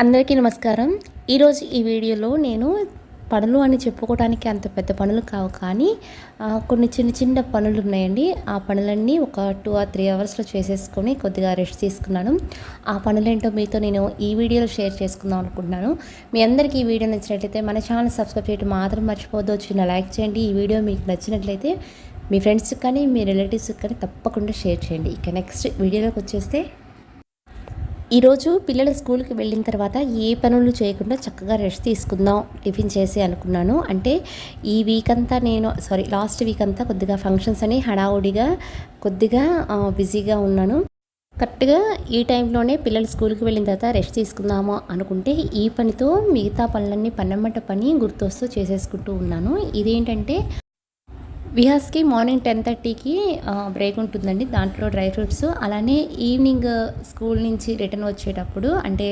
అందరికీ నమస్కారం. ఈరోజు ఈ వీడియోలో నేను పనులు అని చెప్పుకోవడానికి అంత పెద్ద పనులు కావు కానీ కొన్ని చిన్న చిన్న పనులు ఉన్నాయండి. ఆ పనులన్నీ ఒక టూ ఆర్ త్రీ అవర్స్లో చేసేసుకొని కొద్దిగా రెస్ట్ తీసుకున్నాను. ఆ పనులేంటో మీతో నేను ఈ వీడియోలో షేర్ చేసుకుందాం అనుకుంటున్నాను. మీ అందరికీ ఈ వీడియో నచ్చినట్లయితే మన ఛానల్ సబ్స్క్రైబ్ చేయడం మాత్రం మర్చిపోవద్దు. చిన్న లైక్ చేయండి. ఈ వీడియో మీకు నచ్చినట్లయితే మీ ఫ్రెండ్స్కి కానీ మీ రిలేటివ్స్కి కానీ తప్పకుండా షేర్ చేయండి. ఇక నెక్స్ట్ వీడియోలోకి వచ్చేస్తే ఈరోజు పిల్లలు స్కూల్కి వెళ్ళిన తర్వాత ఏ పనులు చేయకుండా చక్కగా రెస్ట్ తీసుకుందాం టిఫిన్ చేసి అనుకున్నాను. అంటే ఈ వీక్ అంతా నేను సారీ లాస్ట్ వీక్ అంతా కొద్దిగా ఫంక్షన్స్ అని హడావుడిగా కొద్దిగా బిజీగా ఉన్నాను. కరెక్ట్గా ఈ టైంలోనే పిల్లలు స్కూల్కి వెళ్ళిన తర్వాత రెస్ట్ తీసుకుందాము అనుకుంటే ఈ పనితో మిగతా పనులన్నీ పన్నెమ్మట పని గుర్తొస్తూ చేసేసుకుంటూ ఉన్నాను. ఇదేంటంటే విహాస్కి మార్నింగ్ టెన్ థర్టీకి బ్రేక్ ఉంటుందండి. దాంట్లో డ్రై ఫ్రూట్స్. అలానే ఈవినింగ్ స్కూల్ నుంచి రిటర్న్ వచ్చేటప్పుడు అంటే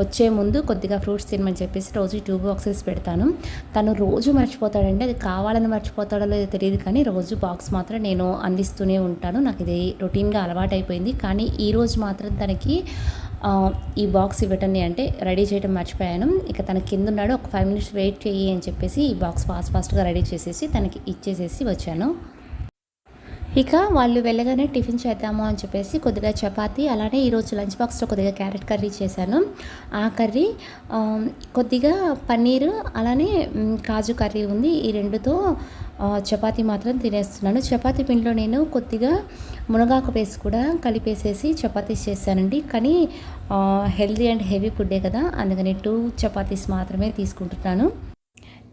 వచ్చే ముందు కొద్దిగా ఫ్రూట్స్ తినమని చెప్పేసి రోజు టూ బాక్సెస్ పెడతాను. తను రోజు మర్చిపోతాడండి. అది కావాలని మర్చిపోతాడో లేదో తెలియదు కానీ రోజు బాక్స్ మాత్రం నేను అందిస్తూనే ఉంటాను. నాకు ఇది రొటీన్గా అలవాటైపోయింది. కానీ ఈరోజు మాత్రం తనకి ఈ బాక్స్ ఇవ్వటంని అంటే రెడీ చేయడం మర్చిపోయాను. ఇక తన కింద ఉన్నాడు ఒక ఫైవ్ మినిట్స్ వెయిట్ చేయి అని చెప్పేసి ఈ బాక్స్ ఫాస్ట్ ఫాస్ట్గా రెడీ చేసేసి తనకి ఇచ్చేసేసి వచ్చాను. ఇక వాళ్ళు వెళ్ళగానే టిఫిన్ చేద్దాము అని చెప్పేసి కొద్దిగా చపాతి అలానే ఈరోజు లంచ్ బాక్స్లో కొద్దిగా క్యారెట్ కర్రీ చేశాను. ఆ కర్రీ కొద్దిగా పన్నీరు అలానే కాజు కర్రీ ఉంది. ఈ రెండుతో చపాతి మాత్రం తినేస్తున్నాను. చపాతి పిండిలో నేను కొద్దిగా మునగాకు పేస్ట్ కూడా కలిపేసేసి చపాతీస్ చేశానండి. కానీ హెల్దీ అండ్ హెవీ ఫుడ్డే కదా అందుకని టూ చపాతీస్ మాత్రమే తీసుకుంటున్నాను.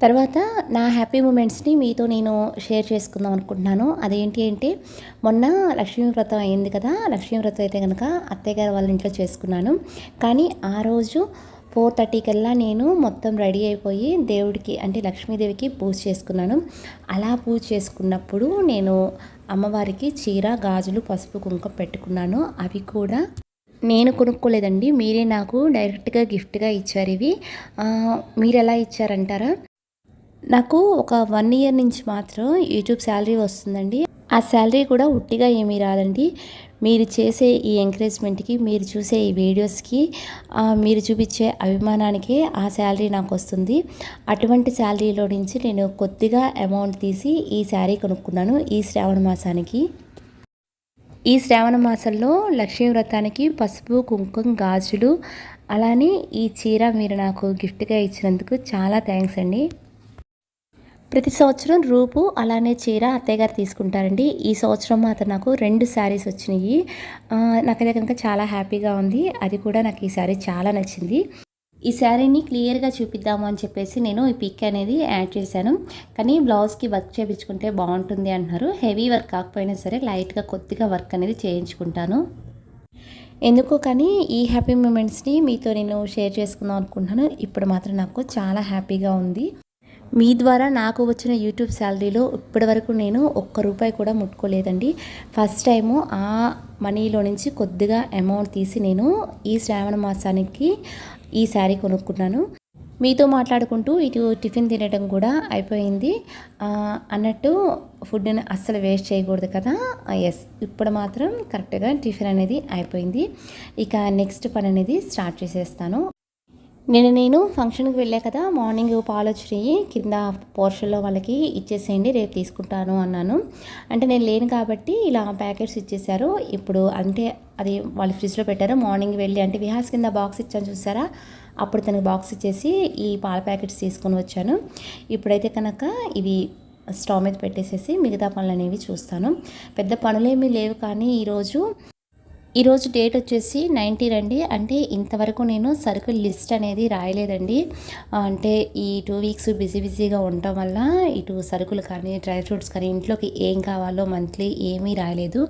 తర్వాత నా హ్యాపీ మూమెంట్స్ని మీతో నేను షేర్ చేసుకుందాం అనుకుంటున్నాను. అదేంటి అంటే మొన్న లక్ష్మీ వ్రతం అయింది కదా లక్ష్మీ వ్రతం అయితే కనుక అత్తయ్య గారు వాళ్ళ ఇంట్లో చేసుకున్నాను. కానీ ఆ రోజు ఫోర్ థర్టీ కల్లా నేను మొత్తం రెడీ అయిపోయి దేవుడికి అంటే లక్ష్మీదేవికి పూజ చేసుకున్నాను. అలా పూజ చేసుకున్నప్పుడు నేను అమ్మవారికి చీర గాజులు పసుపు కుంకుమ పెట్టుకున్నాను. అవి కూడా నేను కొనుక్కోలేదండి. మీరే నాకు డైరెక్ట్గా గిఫ్ట్గా ఇచ్చారు ఇవి. మీరు ఎలా ఇచ్చారంటారా? నాకు ఒక వన్ ఇయర్ నుంచి మాత్రం యూట్యూబ్ శాలరీ వస్తుందండి. ఆ శాలరీ కూడా ఉట్టిగా ఏమీ రాదండి. మీరు చేసే ఈ ఎంకరేజ్మెంట్కి మీరు చూసే ఈ వీడియోస్కి మీరు చూపించే అభిమానానికి ఆ శాలరీ నాకు వస్తుంది. అటువంటి శాలరీలో నుంచి నేను కొద్దిగా అమౌంట్ తీసి ఈ శారీ కొనుక్కున్నాను ఈ శ్రావణ మాసానికి. ఈ శ్రావణ మాసంలో లక్ష్మీ వ్రతానికి పసుపు కుంకుమ గాజులు అలానే ఈ చీర మీరు నాకు గిఫ్ట్గా ఇచ్చినందుకు చాలా థ్యాంక్స్ అండి. ప్రతి సంవత్సరం రూపు అలానే చీర అత్తయ్య గారు తీసుకుంటారండి. ఈ సంవత్సరం మాత్రం నాకు రెండు శారీస్ వచ్చినాయి. నాకైతే కనుక చాలా హ్యాపీగా ఉంది. అది కూడా నాకు ఈ శారీ చాలా నచ్చింది. ఈ శారీని క్లియర్గా చూపిద్దాము అని చెప్పేసి నేను ఈ పిక్ అనేది యాడ్ చేశాను. కానీ బ్లౌజ్కి వర్క్ చేయించుకుంటే బాగుంటుంది అంటున్నారు. హెవీ వర్క్ కాకపోయినా సరే లైట్గా కొద్దిగా వర్క్ అనేది చేయించుకుంటాను. ఎందుకో కానీ ఈ హ్యాపీ మూమెంట్స్ని మీతో నేను షేర్ చేసుకుందాం అనుకుంటున్నాను. ఇప్పుడు మాత్రం నాకు చాలా హ్యాపీగా ఉంది. మీ ద్వారా నాకు వచ్చిన యూట్యూబ్ శాలరీలో ఇప్పటి వరకు నేను ఒక్క రూపాయి కూడా ముట్టుకోలేదండి. ఫస్ట్ టైము ఆ మనీలో నుంచి కొద్దిగా అమౌంట్ తీసి నేను ఈ శ్రావణ మాసానికి ఈ శారీ కొనుక్కున్నాను. మీతో మాట్లాడుకుంటూ ఇటు టిఫిన్ తినడం కూడా అయిపోయింది. అన్నట్టు ఫుడ్ని అస్సలు వేస్ట్ చేయకూడదు కదా? ఎస్ ఇప్పుడు మాత్రం కరెక్ట్గా టిఫిన్ అనేది అయిపోయింది. ఇక నెక్స్ట్ పని అనేది స్టార్ట్ చేసేస్తాను. నేను నేను ఫంక్షన్కి వెళ్ళా కదా మార్నింగ్ పాలు వచ్చినాయి కింద పోర్షన్లో వాళ్ళకి ఇచ్చేసేయండి రేపు తీసుకుంటాను అన్నాను. అంటే నేను లేను కాబట్టి ఇలా ప్యాకెట్స్ ఇచ్చేసారు ఇప్పుడు అంటే అది వాళ్ళు ఫ్రిడ్జ్లో పెట్టారు మార్నింగ్ వెళ్ళి అంటే విహాస్ కింద బాక్స్ ఇచ్చాను చూసారా? అప్పుడు తనకి బాక్స్ ఇచ్చేసి ఈ పాల ప్యాకెట్స్ తీసుకొని వచ్చాను. ఇప్పుడైతే కనుక ఇవి స్టవ్ మీద పెట్టేసేసి మిగతా పనులు అనేవి చూస్తాను. పెద్ద పనులేమీ లేవు కానీ ఈరోజు ఈరోజు డేట్ వచ్చేసి నైన్టీన్ అండి అంటే ఇంతవరకు నేను సరుకుల లిస్ట్ అనేది రాయలేదండి. అంటే ఈ టూ వీక్స్ బిజీ బిజీగా ఉండటం వల్ల ఇటు సరుకులు కానీ డ్రై ఫ్రూట్స్ కానీ ఇంట్లోకి ఏం కావాలో మంత్లీ ఏమీ రాయలేదు.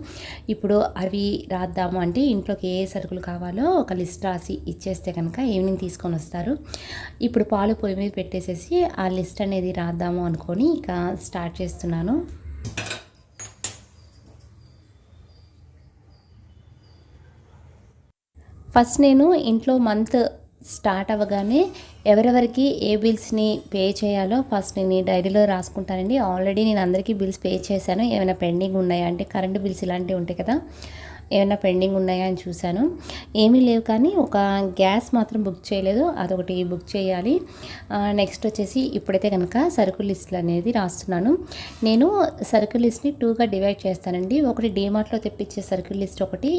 ఇప్పుడు అవి రాద్దాము అంటే ఇంట్లోకి ఏ సరుకులు కావాలో ఒక లిస్ట్ రాసి ఇచ్చేస్తే కనుక ఈవినింగ్ తీసుకొని వస్తారు. ఇప్పుడు పాలు పొయ్యి మీద పెట్టేసేసి ఆ లిస్ట్ అనేది రాద్దాము అనుకొని ఇక స్టార్ట్ చేస్తున్నాను. ఫస్ట్ నేను ఇంట్లో మంత్ స్టార్ట్ అవ్వగానే ఎవరెవరికి ఏ బిల్స్ని పే చేయాలో ఫస్ట్ నేను డైరీలో రాసుకుంటానండి. ఆల్రెడీ నేను అందరికీ బిల్స్ పే చేశాను. ఏమైనా పెండింగ్ ఉన్నాయా అంటే కరెంటు బిల్స్ ఇలాంటివి ఉంటాయి కదా ఏమైనా పెండింగ్ ఉన్నాయా అని చూశాను. ఏమీ లేవు కానీ ఒక గ్యాస్ మాత్రం బుక్ చేయలేదు. అదొకటి బుక్ చేయాలి. నెక్స్ట్ వచ్చేసి ఇప్పుడైతే కనుక సరుకుల లిస్టులు అనేది రాస్తున్నాను. నేను సరుకుల లిస్ట్ని టూగా డివైడ్ చేస్తానండి. ఒకటి డీమార్ట్లో తెప్పించే సరుకుల లిస్ట్ ఒకటి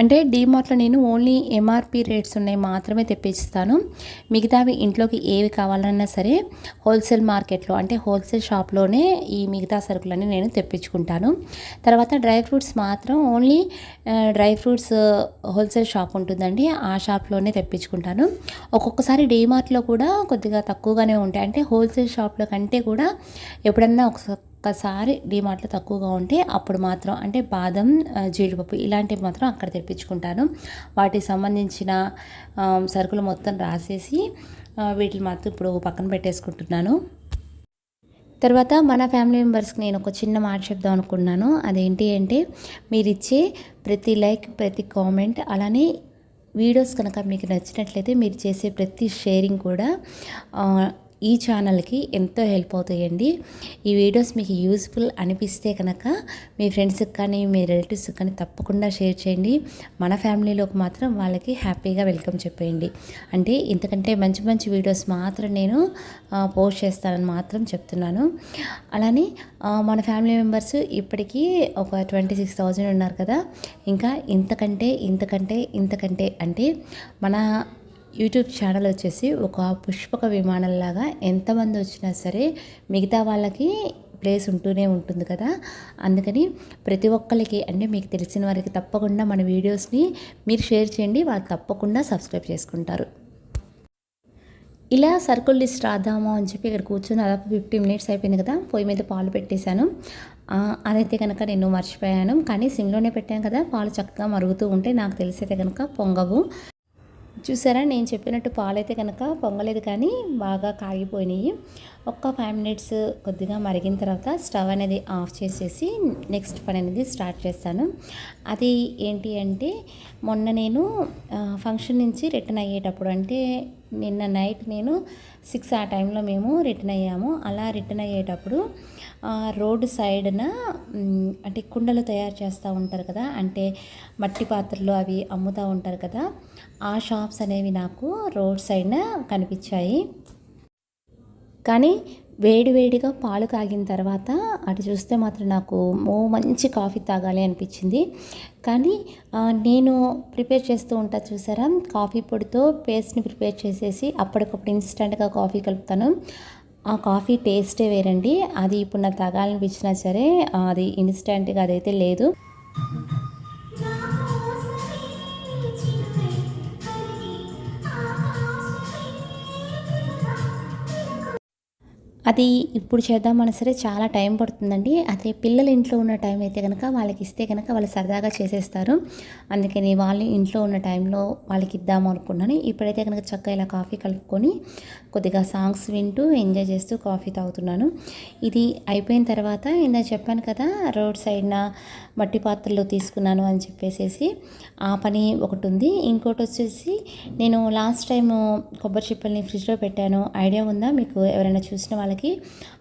అంటే డీమార్ట్లో నేను ఓన్లీ ఎంఆర్పి రేట్స్ ఉన్నాయి మాత్రమే తెప్పిస్తాను. మిగతావి ఇంట్లోకి ఏవి కావాలన్నా సరే హోల్సేల్ మార్కెట్లో అంటే హోల్సేల్ షాప్లోనే ఈ మిగతా సరుకులన్నీ నేను తెప్పించుకుంటాను. తర్వాత డ్రై ఫ్రూట్స్ మాత్రం only dry fruits wholesale shop ఉంటుందండి. ఆ షాప్లోనే తెప్పించుకుంటాను. ఒక్కొక్కసారి డీమార్ట్లో కూడా కొద్దిగా తక్కువగానే ఉంటాయి. అంటే హోల్సేల్ షాప్లో కంటే కూడా ఎప్పుడన్నా ఒకసారి ఒక్కసారి డిమార్ట్లో తక్కువగా ఉంటే అప్పుడు మాత్రం అంటే బాదం జీడిపప్పు ఇలాంటివి మాత్రం అక్కడ తెప్పించుకుంటాను. వాటికి సంబంధించిన సరుకులు మొత్తం రాసేసి వీటిని మాత్రం ఇప్పుడు పక్కన పెట్టేసుకుంటున్నాను. తర్వాత మన ఫ్యామిలీ మెంబర్స్కి నేను ఒక చిన్న మాట చెప్దాం అనుకున్నాను. అదేంటి అంటే మీరు ఇచ్చే ప్రతి లైక్ ప్రతి కామెంట్ అలానే వీడియోస్ కనుక మీకు నచ్చినట్లయితే మీరు చేసే ప్రతి షేరింగ్ కూడా ఈ ఛానల్కి ఎంతో హెల్ప్ అవుతాయండి. ఈ వీడియోస్ మీకు యూస్ఫుల్ అనిపిస్తే కనుక మీ ఫ్రెండ్స్కి కానీ మీ రిలేటివ్స్కి కానీ తప్పకుండా షేర్ చేయండి. మన ఫ్యామిలీలోకి మాత్రం వాళ్ళకి హ్యాపీగా వెల్కమ్ చెప్పేయండి. అంటే ఇంతకంటే మంచి మంచి వీడియోస్ మాత్రం నేను పోస్ట్ చేస్తానని మాత్రం చెప్తున్నాను. అలానే మన ఫ్యామిలీ మెంబర్స్ ఇప్పటికీ ఒక ట్వంటీ సిక్స్ థౌజండ్ ఉన్నారు కదా. ఇంకా ఇంతకంటే ఇంతకంటే ఇంతకంటే అంటే మన యూట్యూబ్ ఛానల్ వచ్చేసి ఒక పుష్పక విమానంలాగా ఎంతమంది వచ్చినా సరే మిగతా వాళ్ళకి ప్లేస్ ఉంటూనే ఉంటుంది కదా. అందుకని ప్రతి ఒక్కరికి అంటే మీకు తెలిసిన వారికి తప్పకుండా మన వీడియోస్ని మీరు షేర్ చేయండి వాళ్ళు తప్పకుండా సబ్స్క్రైబ్ చేసుకుంటారు. ఇలా సర్కుల్ లిస్ట్ రాద్దామా అని చెప్పి ఇక్కడ కూర్చొని దాదాపు ఫిఫ్టీ మినిట్స్ అయిపోయింది కదా పొయ్యి మీద పాలు పెట్టేశాను. అదైతే కనుక నేను మర్చిపోయాను కానీ సిమ్లోనే పెట్టాను కదా పాలు చక్కగా మరుగుతూ ఉంటే నాకు తెలిసైతే కనుక పొంగవు. చూసారా నేను చెప్పినట్టు పాలైతే కనుక పొంగలేదు కానీ బాగా కాగిపోయినాయి. ఒక్క ఫైవ్ మినిట్స్ కొద్దిగా మరిగిన తర్వాత స్టవ్ అనేది ఆఫ్ చేసేసి నెక్స్ట్ పని అనేది స్టార్ట్ చేస్తాను. అది ఏంటి అంటే మొన్న నేను ఫంక్షన్ నుంచి రిటర్న్ అయ్యేటప్పుడు అంటే నిన్న నైట్ నేను సిక్స్ ఆ టైంలో మేము రిటర్న్ అయ్యాము. అలా రిటర్న్ అయ్యేటప్పుడు రోడ్డు సైడ్న అంటే కుండలు తయారు చేస్తూ ఉంటారు కదా అంటే మట్టి పాత్రలు అవి అమ్ముతూ ఉంటారు కదా ఆ షాప్స్ అనేవి నాకు రోడ్ సైడ్న కనిపించాయి. కానీ వేడివేడిగా పాలు కాగిన తర్వాత అటు చూస్తే మాత్రం నాకు మో మంచి కాఫీ తాగాలి అనిపించింది. కానీ నేను ప్రిపేర్ చేస్తూ ఉంటా చూసారా? కాఫీ పొడితో పేస్ట్ని ప్రిపేర్ చేసేసి అప్పటికప్పుడు ఇన్స్టెంట్గా కాఫీ కలుపుతాను. ఆ కాఫీ టేస్టే వేరండి. అది ఇప్పుడు నాకు తాగాలనిపించినా సరే అది ఇన్స్టెంట్గా అదైతే లేదు. అది ఇప్పుడు చేద్దామన్నా సరే చాలా టైం పడుతుందండి. అదే పిల్లలు ఇంట్లో ఉన్న టైం అయితే కనుక వాళ్ళకి ఇస్తే కనుక వాళ్ళు సరదాగా చేసేస్తారు. అందుకని వాళ్ళు ఇంట్లో ఉన్న టైంలో వాళ్ళకి ఇద్దాము అనుకున్నాను. ఇప్పుడైతే కనుక చక్కగా ఇలా కాఫీ కలుపుకొని కొద్దిగా సాంగ్స్ వింటూ ఎంజాయ్ చేస్తూ కాఫీ తాగుతున్నాను. ఇది అయిపోయిన తర్వాత ఇందా చెప్పాను కదా రోడ్ సైడ్న మట్టి పాత్రలో తీసుకున్నాను అని చెప్పేసి ఆ పని ఒకటి ఉంది. ఇంకోటి వచ్చేసి నేను లాస్ట్ టైం కొబ్బరి చిప్పల్ని ఫ్రిడ్జ్లో పెట్టాను. ఐడియా ఉందా? మీకు ఎవరైనా చూసిన వాళ్ళకి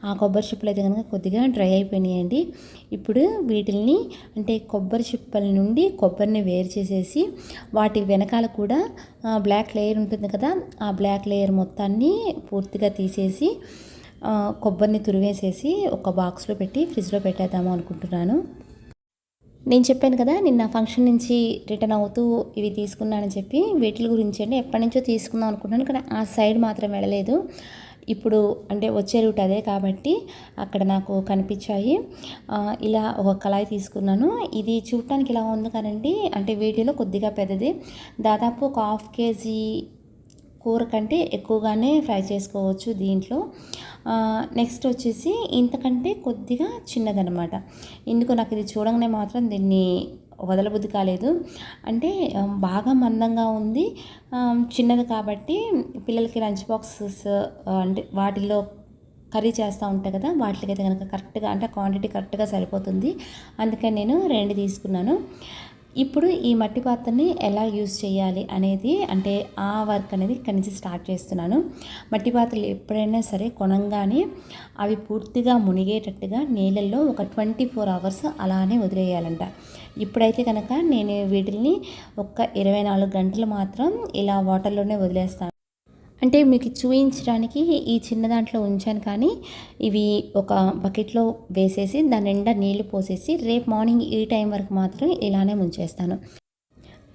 ఆ కొబ్బరి చిప్పలు అయితే కనుక కొద్దిగా డ్రై అయిపోయినాయండి. ఇప్పుడు వీటిల్ని అంటే కొబ్బరి చిప్పల నుండి కొబ్బరిని వేరు చేసేసి వాటి వెనకాల కూడా బ్లాక్ లేయర్ ఉంటుంది కదా ఆ బ్లాక్ లేయర్ మొత్తాన్ని పూర్తిగా తీసేసి కొబ్బరిని తురివేసేసి ఒక బాక్స్లో పెట్టి ఫ్రిడ్జ్లో పెట్టేద్దాము అనుకుంటున్నాను. నేను చెప్పాను కదా నిన్న ఫంక్షన్ నుంచి రిటర్న్ అవుతూ ఇవి తీసుకున్నానని చెప్పి వీటి గురించి అండి ఎప్పటి నుంచో తీసుకుందాం అనుకుంటున్నాను కానీ ఆ సైడ్ మాత్రం వెళ్ళలేదు. ఇప్పుడు అంటే వచ్చే రూట్ అదే కాబట్టి అక్కడ నాకు కనిపించాయి. ఇలా ఒక కళాయి తీసుకున్నాను. ఇది చూడటానికి ఇలా ఉంది కానండి అంటే వీటిలో కొద్దిగా పెద్దది. దాదాపు ఒక హాఫ్ కేజీ కూర కంటే ఎక్కువగానే ఫ్రై చేసుకోవచ్చు దీంట్లో. నెక్స్ట్ వచ్చేసి ఇంతకంటే కొద్దిగా చిన్నదనమాట ఎందుకు నాకు ఇది చూడగానే మాత్రం దీన్ని వదలబుద్ధి కాలేదు. అంటే బాగా మందంగా ఉంది. చిన్నది కాబట్టి పిల్లలకి లంచ్ బాక్సెస్ అంటే వాటిల్లో కర్రీ చేస్తూ ఉంటాయి కదా వాటికైతే కనుక కరెక్ట్గా అంటే క్వాంటిటీ కరెక్ట్గా సరిపోతుంది. అందుకని నేను రెండు తీసుకున్నాను. ఇప్పుడు ఈ మట్టి పాత్రని ఎలా యూజ్ చేయాలి అనేది అంటే ఆ వర్క్ అనేది ఇక్కడి నుంచి స్టార్ట్ చేస్తున్నాను. మట్టి పాత్రలు ఎప్పుడైనా సరే కొనంగానే అవి పూర్తిగా మునిగేటట్టుగా నీళ్ళల్లో ఒక ట్వంటీ ఫోర్ అవర్స్ అలానే వదిలేయాలంట. ఇప్పుడైతే కనుక నేను వీటిని ఒక ఇరవై నాలుగు గంటలు మాత్రం ఇలా వాటర్లోనే వదిలేస్తాను. అంటే మీకు చూపించడానికి ఈ చిన్న దాంట్లో ఉంచాను కానీ ఇవి ఒక బకెట్లో వేసేసి దాని నిండా నీళ్ళు పోసేసి రేపు మార్నింగ్ ఈ టైం వరకు మాత్రం ఇలానే ఉంచేస్తాను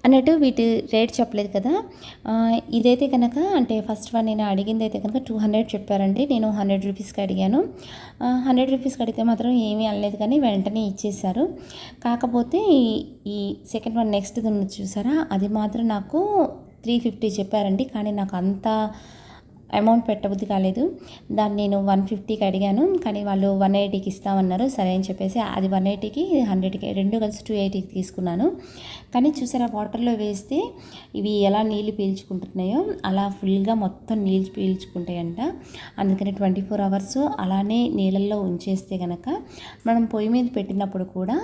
అన్నట్టు వీటి రేట్ చెప్పలేదు కదా. ఇదైతే కనుక అంటే ఫస్ట్ వన్ నేను అడిగింది అయితే కనుక టూ హండ్రెడ్ చెప్పారండి. నేను హండ్రెడ్ రూపీస్కి అడిగాను. హండ్రెడ్ రూపీస్కి అడిగితే మాత్రం ఏమీ అనలేదు కానీ వెంటనే ఇచ్చేసారు కాకపోతే ఈ- సెకండ్ వన్ నెక్స్ట్ ఉన్న చూసారా? అది మాత్రం నాకు త్రీ ఫిఫ్టీ చెప్పారండి కానీ నాకు అంత అమౌంట్ పెట్టబుద్ధి కాలేదు. దాన్ని నేను వన్ ఫిఫ్టీకి అడిగాను కానీ వాళ్ళు వన్ ఎయిటీకి ఇస్తామన్నారు సరే అని చెప్పేసి అది వన్ ఎయిటీకి హండ్రెడ్కి రెండు కలిసి టూ ఎయిటీకి తీసుకున్నాను. కానీ చూసారా వాటర్లో వేస్తే ఇవి ఎలా నీళ్ళు పీల్చుకుంటున్నాయో అలా ఫుల్గా మొత్తం నీళ్ళు పీల్చుకుంటాయంట. అందుకని ట్వంటీ ఫోర్ అవర్స్ అలానే నీళ్ళల్లో ఉంచేస్తే కనుక మనం పొయ్యి మీద పెట్టినప్పుడు కూడా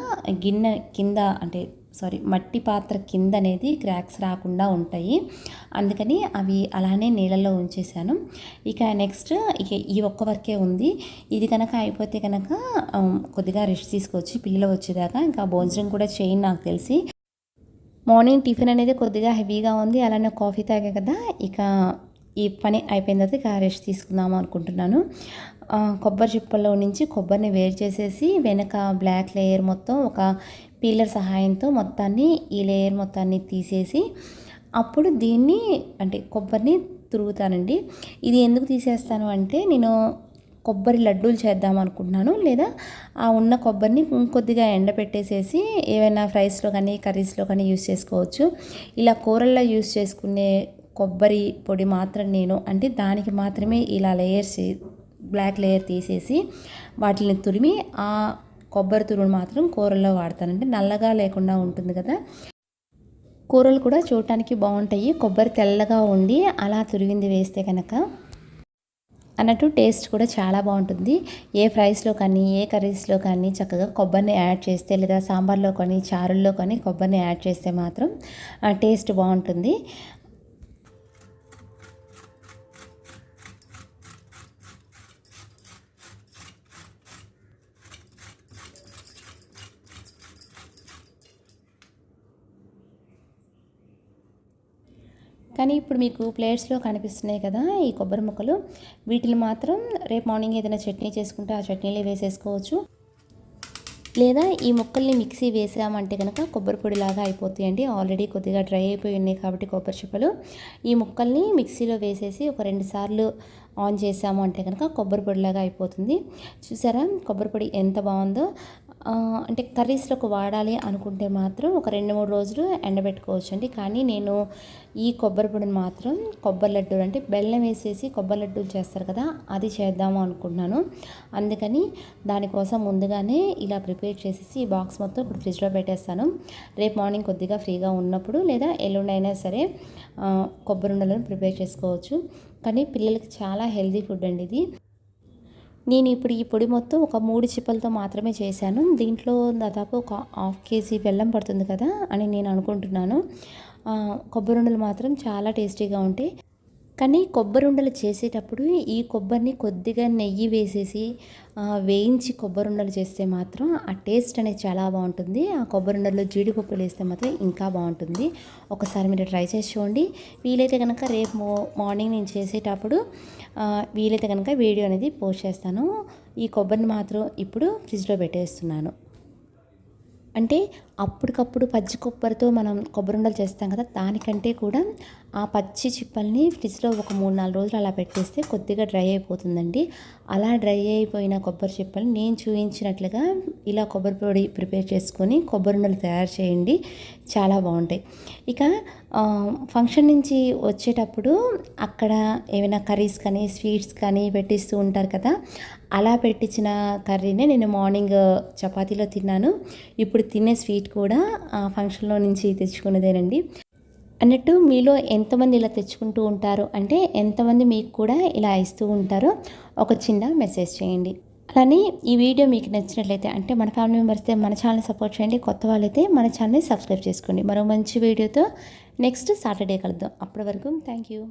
గిన్నె కింద అంటే సారీ మట్టి పాత్ర కింద అనేది క్రాక్స్ రాకుండా ఉంటాయి. అందుకని అవి అలానే నీళ్ళల్లో ఉంచేసాను ఇక నెక్స్ట్ ఇక ఈ ఒక్క వర్కే ఉంది. ఇది కనుక అయిపోతే కనుక కొద్దిగా రెస్ట్ తీసుకొచ్చి పిల్లలు వచ్చేదాకా ఇంకా భోజనం కూడా చేయను నాకు తెలిసి. మార్నింగ్ టిఫిన్ అనేది కొద్దిగా హెవీగా ఉంది. అలానే కాఫీ తాగా కదా. ఇక ఈ పని అయిపోయిన తర్వాత ఇక రెస్ట్ తీసుకుందాము అనుకుంటున్నాను. కొబ్బరి చిప్పల్లో నుంచి కొబ్బరిని వేరు చేసేసి వెనక బ్లాక్ లేయర్ మొత్తం ఒక పీలర్ సహాయంతో మొత్తాన్ని ఈ లేయర్ మొత్తాన్ని తీసేసి అప్పుడు దీన్ని అంటే కొబ్బరిని తురుగుతానండి. ఇది ఎందుకు తీసేస్తాను అంటే నేను కొబ్బరి లడ్డూలు చేద్దాం అనుకుంటున్నాను. లేదా ఆ ఉన్న కొబ్బరిని ఇంకొద్దిగా ఎండబెట్టేసేసి ఏవైనా ఫ్రైస్లో కానీ కర్రీస్లో కానీ యూస్ చేసుకోవచ్చు. ఇలా కూరల్లో యూస్ చేసుకునే కొబ్బరి పొడి మాత్రం నేను అంటే దానికి మాత్రమే ఇలా లేయర్స్ బ్లాక్ లేయర్ తీసేసి వాటిని తురిమి ఆ కొబ్బరి తురుడు మాత్రం కూరల్లో వాడతానంటే నల్లగా లేకుండా ఉంటుంది కదా. కూరలు కూడా చూడటానికి బాగుంటాయి. కొబ్బరి తెల్లగా ఉండి అలా తురిగింది వేస్తే కనుక అన్నట్టు టేస్ట్ కూడా చాలా బాగుంటుంది. ఏ ఫ్రైస్లో కానీ ఏ కర్రీస్లో కానీ చక్కగా కొబ్బరిని యాడ్ చేస్తే లేదా సాంబార్లో కానీ చారుల్లో కానీ కొబ్బరిని యాడ్ చేస్తే మాత్రం ఆ టేస్ట్ బాగుంటుంది. కానీ ఇప్పుడు మీకు ప్లేట్స్లో కనిపిస్తున్నాయి కదా ఈ కొబ్బరి ముక్కలు. వీటిని మాత్రం రేపు మార్నింగ్ ఏదైనా చట్నీ చేసుకుంటే ఆ చట్నీలో వేసేసుకోవచ్చు. లేదా ఈ ముక్కల్ని మిక్సీ వేసామంటే కనుక కొబ్బరి పొడిలాగా అయిపోతాయండి. ఆల్రెడీ కొద్దిగా డ్రై అయిపోయి ఉన్నాయి కాబట్టి కొబ్బరి చిప్పలు. ఈ ముక్కల్ని మిక్సీలో వేసేసి ఒక రెండు సార్లు ఆన్ చేసాము అంటే కనుక కొబ్బరి పొడిలాగా అయిపోతుంది. చూసారా? కొబ్బరి పొడి ఎంత బాగుందో. అంటే కర్రీస్లోకి వాడాలి అనుకుంటే మాత్రం ఒక రెండు మూడు రోజులు ఎండబెట్టుకోవచ్చు అండి కానీ నేను ఈ కొబ్బరి పొడిని మాత్రం కొబ్బరి లడ్డూలు అంటే బెల్లం వేసేసి కొబ్బరి లడ్డూలు చేస్తారు కదా అది చేద్దాము అనుకుంటున్నాను. అందుకని దానికోసం ముందుగానే ఇలా ప్రిపేర్ చేసేసి ఈ బాక్స్ మొత్తం ఇప్పుడు ఫ్రిడ్జ్లో పెట్టేస్తాను. రేపు మార్నింగ్ కొద్దిగా ఫ్రీగా ఉన్నప్పుడు లేదా ఎల్లుండి అయినా సరే కొబ్బరి ఉండలను ప్రిపేర్ చేసుకోవచ్చు. కానీ పిల్లలకి చాలా హెల్తీ ఫుడ్ అండి ఇది. నేను ఇప్పుడు ఈ పొడి మొత్తం ఒక మూడు చిప్పలతో మాత్రమే చేశాను. దీంట్లో దాదాపు ఒక హాఫ్ కేజీ బెల్లం పడుతుంది కదా అని నేను అనుకుంటున్నాను. కొబ్బరి ఉండలు మాత్రం చాలా టేస్టీగా ఉంటాయి. కానీ కొబ్బరి ఉండలు చేసేటప్పుడు ఈ కొబ్బరిని కొద్దిగా నెయ్యి వేసేసి వేయించి కొబ్బరి ఉండలు చేస్తే మాత్రం ఆ టేస్ట్ అనేది చాలా బాగుంటుంది. ఆ కొబ్బరి ఉండల్లో జీడిపప్పులు వేస్తే మాత్రం ఇంకా బాగుంటుంది. ఒకసారి మీరు ట్రై చేసి చూడండి. వీలైతే కనుక రేపు మార్నింగ్ నేను చేసేటప్పుడు వీలైతే కనుక వీడియో అనేది పోస్ట్ చేస్తాను. ఈ కొబ్బరిని మాత్రం ఇప్పుడు ఫ్రిడ్జ్లో పెట్టేస్తున్నాను. అంటే అప్పటికప్పుడు పచ్చి కొబ్బరితో మనం కొబ్బరి ఉండలు చేస్తాం కదా దానికంటే కూడా ఆ పచ్చి చిప్పల్ని ఫ్రిడ్జ్లో ఒక మూడు నాలుగు రోజులు అలా పెట్టేస్తే కొద్దిగా డ్రై అయిపోతుందండి. అలా డ్రై అయిపోయిన కొబ్బరి చిప్పలు నేను చూపించినట్లుగా ఇలా కొబ్బరి పొడి ప్రిపేర్ చేసుకొని కొబ్బరి ఉండలు తయారు చేయండి. చాలా బాగుంటాయి. ఇక ఫంక్షన్ నుంచి వచ్చేటప్పుడు అక్కడ ఏమైనా కర్రీస్ కానీ స్వీట్స్ కానీ పెట్టిస్తూ ఉంటారు కదా అలా పెట్టించిన కర్రీనే నేను మార్నింగ్ చపాతీలో తిన్నాను. ఇప్పుడు తినే స్వీట్ కూడా ఆ ఫంక్షన్లో నుంచి తెచ్చుకున్నదేనండి. అన్నట్టు మీలో ఎంతమంది ఇలా తెచ్చుకుంటూ ఉంటారు అంటే ఎంతమంది మీకు కూడా ఇలా ఇస్తూ ఉంటారో ఒక చిన్న మెసేజ్ చేయండి. అలానే ఈ వీడియో మీకు నచ్చినట్లయితే అంటే మన ఫ్యామిలీ మెంబర్స్తో మన ఛానల్ సపోర్ట్ చేయండి. కొత్త వాళ్ళైతే మన ఛానల్ని సబ్స్క్రైబ్ చేసుకోండి. మరో మంచి వీడియోతో నెక్స్ట్ సాటర్డే కలుద్దాం. అప్పటి వరకు థ్యాంక్ యూ